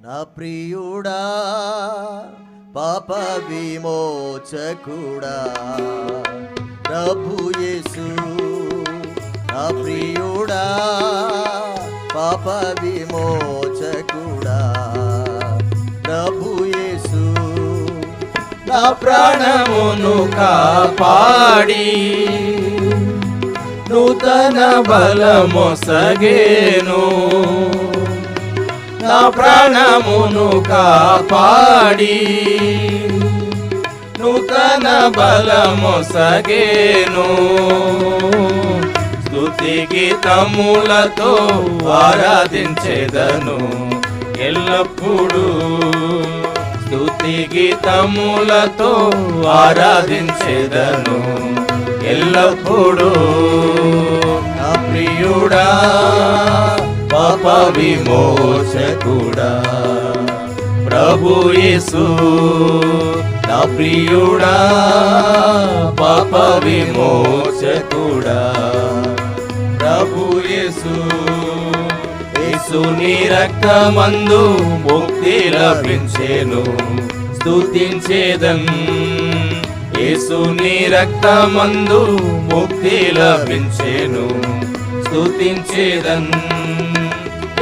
నా ప్రియుడా పాప విమోచకుడా. ప్రభు యేసు నా ప్రియుడా పాప విమోచకుడా. ప్రభు యేసు నా ప్రాణమును కాపాడి నూతన బలమొసగేను. నా ప్రాణమును కాపాడి. నూతన బలమొసగేను స్థుతి గీతములతో ఆరాధించేదను ఎల్లప్పుడూ. స్థుతి గీతములతో ఆరాధించేదను ఎల్లప్పుడూ. నా ప్రియుడా పాప విమోచకుడా ప్రభు యేసు నా ప్రియుడా పాప విమోచకుడా ప్రభు యేసు యేసుని రక్తమందు ముక్తి లభించేను. స్తుతించేదం యేసుని రక్తమందు ముక్తి లభించేను. స్తుతించేదం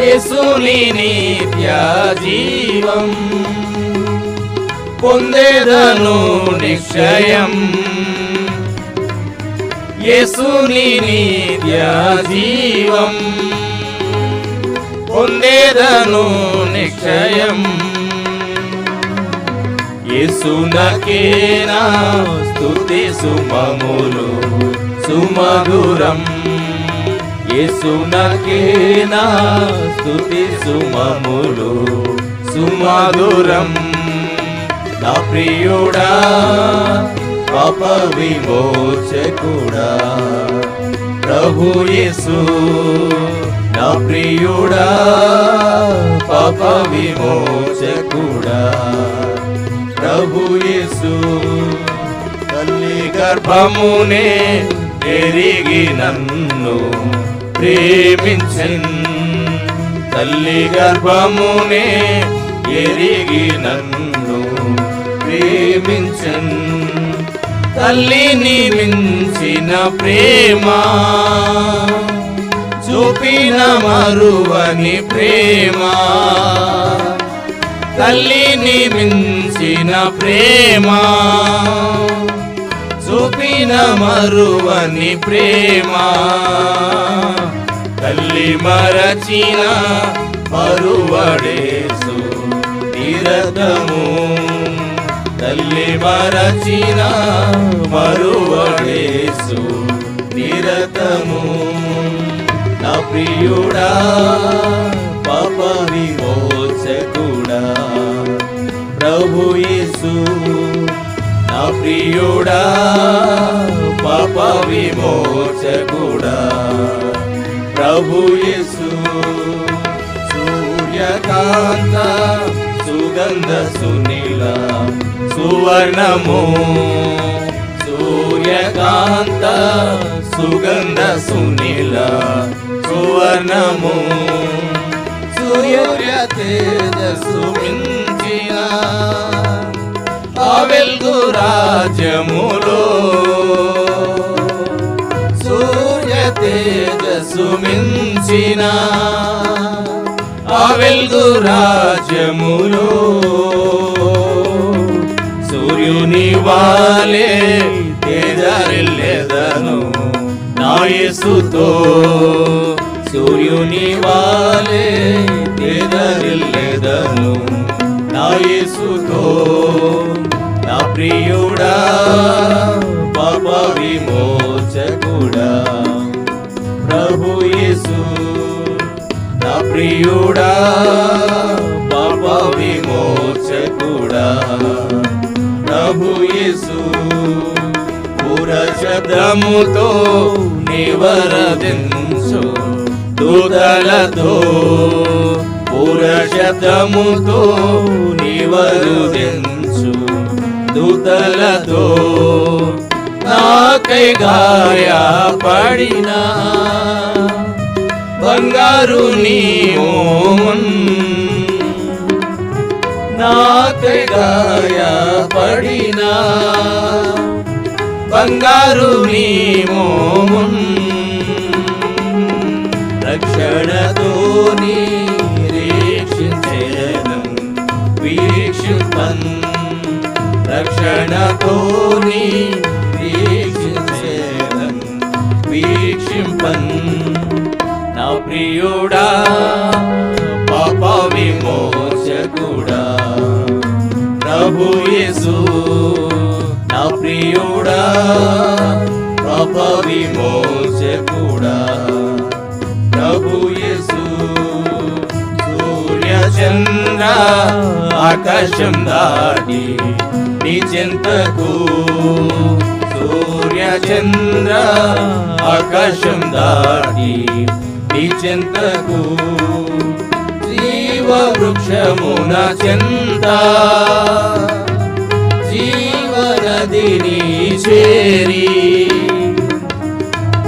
యేసుని నిత్య జీవం పొందేదను నిశ్చయం. యేసుని నిత్య జీవం పొందేదను నిశ్చయం. యేసునకేనా స్తుతి సుమములు సుమధురం. యేసునకేనా స్తుతి సుమములు సుమధురం. నా ప్రియుడా పాప విమోచకుడా. ప్రభు యేసు నా ప్రియుడా పాప విమోచకుడా. ప్రభు యేసు తల్లి గర్భమునే ఎరిగి నన్ను ప్రేమించన్. తల్లి గర్భమునే ఎరిగి నన్ను ప్రేమించన్. తల్లిని మించిన ప్రేమ చూపిన మరువని ప్రేమ. తల్లిని మించిన ప్రేమ మరువని ప్రేమ. తల్లి మరచిన మరువడేసు నిరతము. తల్లి మరచిన మరువడేసు నిరతము. నా ప్రియుడా పాప విమోచకుడా. ప్రభు యేసు నా ప్రియుడా. ప్రభు యేసు. సూర్యకాంత సుగంధ సునీల సువర్ణము. సూర్యకాంత సుగంధ సునీల సువర్ణము. సూర్య తేజస్సు మించిన వెల్గు రాజ్యములో తేజస్సు మించిన ఆ వెల్గు రాజ్యములో సూర్యుని వాలే తేజరిల్లెదను నా యేసుతో. సూర్యుని వాలే తేజరిల్లెదను నా యేసుతో. నా ప్రియ ప్రియుడా పాప విమోచకుడా. ప్రభు యేసు పుర నివరదించు. దూతలతో పుర శబ్దముతో నివరుదించు. దూతలతో నాకై గాయపడినా. బంగారు నీ ఓమన్ నాకై గాయపడినా బంగారు నీ మోమున్ రక్షణతో వీక్షిపన్. రక్షణతో నిరీక్షించేదం వీక్షింపన్. ప్రియుడా పాప విమోచకుడా ప్రభు యేసు నా ప్రియుడా పాప విమోచకుడా ప్రభు యేసు సూర్య చంద్ర ఆకాశం దాటి నీ చింతకు సూర్య చంద్ర ఆకాశం దాటి నీ చెంతకు జీవ వృక్షమున చెంత. జీవనదిని చేరి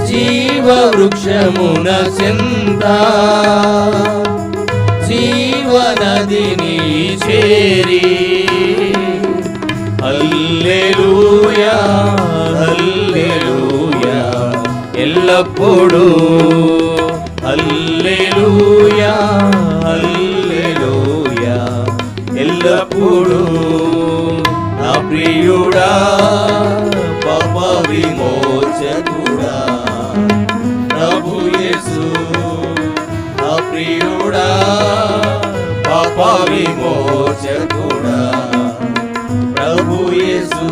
జీవ వృక్షమున చెంత. జీవనదిని చేరి హల్లెలూయా హల్లెలూయా ఎల్లప్పుడూ హల్లెలూయా ఎల్లప్పుడూ నా ప్రియుడా పాప విమోచకుడా. ప్రభు యేసు నా ప్రియుడా పాప విమోచకుడా. ప్రభు యేసు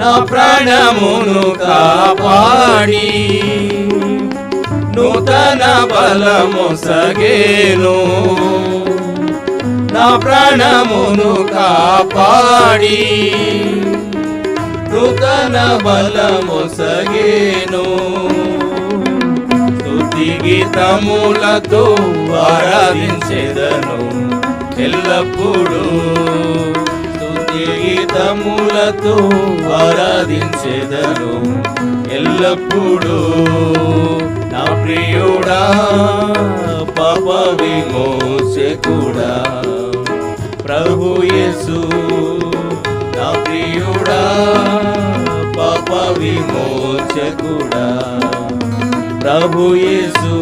నా ప్రాణమును కాపాడి నూతన బలము సగేను. నా ప్రాణమును కాపాడి. నూతన బలము సగేను. స్థుతి గీతములతో ఆరాధించేదను ఎల్లప్పుడూ. గీతములతో ఆరాధించేదను. ఎల్లప్పుడూ నా ప్రియుడా పాప విమోచకుడా. ప్రభు యేసు నా ప్రియుడా పాప విమోచకుడా. ప్రభు యేసు